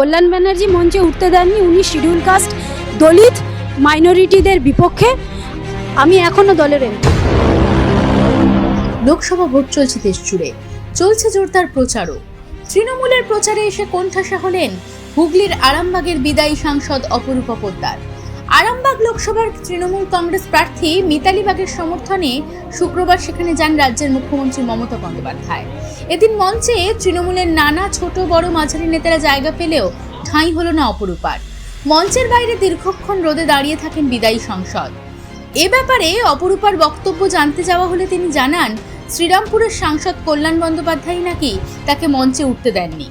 কল্যাণ ব্যানার্জি মঞ্চে উঠতে দেননি, উনি শিডিউল কাস্ট দলিত মাইনরিটিদের বিপক্ষে। আমি এখনও দলের এম লোকসভা ভোট চলছে দেশ জুড়ে। চলছে জোরদার প্রচারও। তৃণমূলের প্রচারে এসে কোণঠাসা হলেন হুগলির আরামবাগের বিদায়ী সাংসদ অপরূপা পোদ্দার। আরামবাগ লোকসভার তৃণমূল কংগ্রেস প্রার্থী মিতালি বাগের সমর্থনে শুক্রবার সেখানে যান রাজ্যের মুখ্যমন্ত্রী মমতা বন্দ্যোপাধ্যায়। এদিন মঞ্চে তৃণমূলের নানা ছোট বড় মাঝারি নেতারা জায়গা পেলেও ঠাঁই হলো না অপরূপার। মঞ্চের বাইরে দীর্ঘক্ষণ রোদে দাঁড়িয়ে থাকেন বিদায়ী সংসদ। এ ব্যাপারে অপরূপার বক্তব্য জানতে যাওয়া হলে তিনি জানান, শ্রীরামপুরের সাংসদ কল্যাণ বন্দ্যোপাধ্যায় নাকি তাকে মঞ্চে উঠতে দেননি।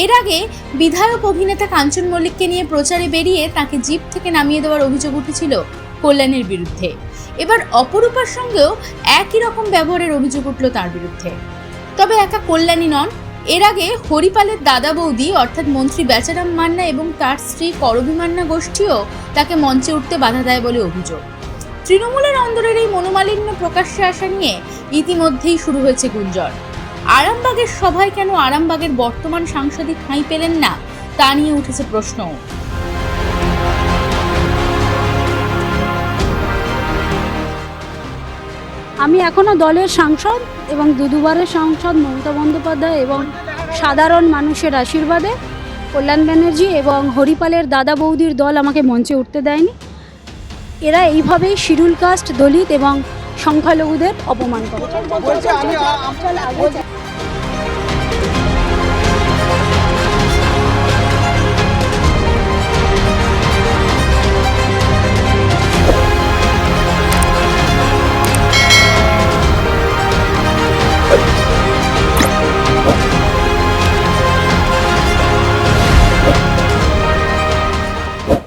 এর আগে বিধায়ক অভিনেতা কাঞ্চন মল্লিককে নিয়ে প্রচারে বেরিয়ে তাকে জিপ থেকে নামিয়ে দেওয়ার অভিযোগ উঠেছিল কল্যাণের বিরুদ্ধে। এবার অপরূপার সঙ্গেও একই রকম ব্যবহারের অভিযোগ উঠল তার বিরুদ্ধে। তবে একা কল্যাণী নন। এর আগে হরিপালের দাদা বৌদি, অর্থাৎ মন্ত্রী বেচারাম মান্না এবং তার স্ত্রী করবী মান্না গোষ্ঠীও তাকে মঞ্চে উঠতে বাধা দেয় বলে অভিযোগ। তৃণমূলের অন্দরের এই মনোমালিন্য প্রকাশ্যে আসা নিয়ে ইতিমধ্যেই শুরু হয়েছে গুঞ্জন। আরামবাগের সভায় কেন আরামবাগের বর্তমান সাংসদিক ঠাঁই পেলেন না? তা নিয়ে উঠেছে প্রশ্ন। আমি এখনও দলের সাংসদ এবং দুদুবারের সাংসদ মমতা বন্দ্যোপাধ্যায় এবং সাধারণ মানুষের আশীর্বাদে কল্যাণ ব্যানার্জি এবং হরিপালের দাদা বৌদির দল আমাকে মঞ্চে উঠতে দেয়নি। এরা এইভাবেই শিডিউল কাস্ট দলিত এবং সংখ্যালঘুদের অপমান করে।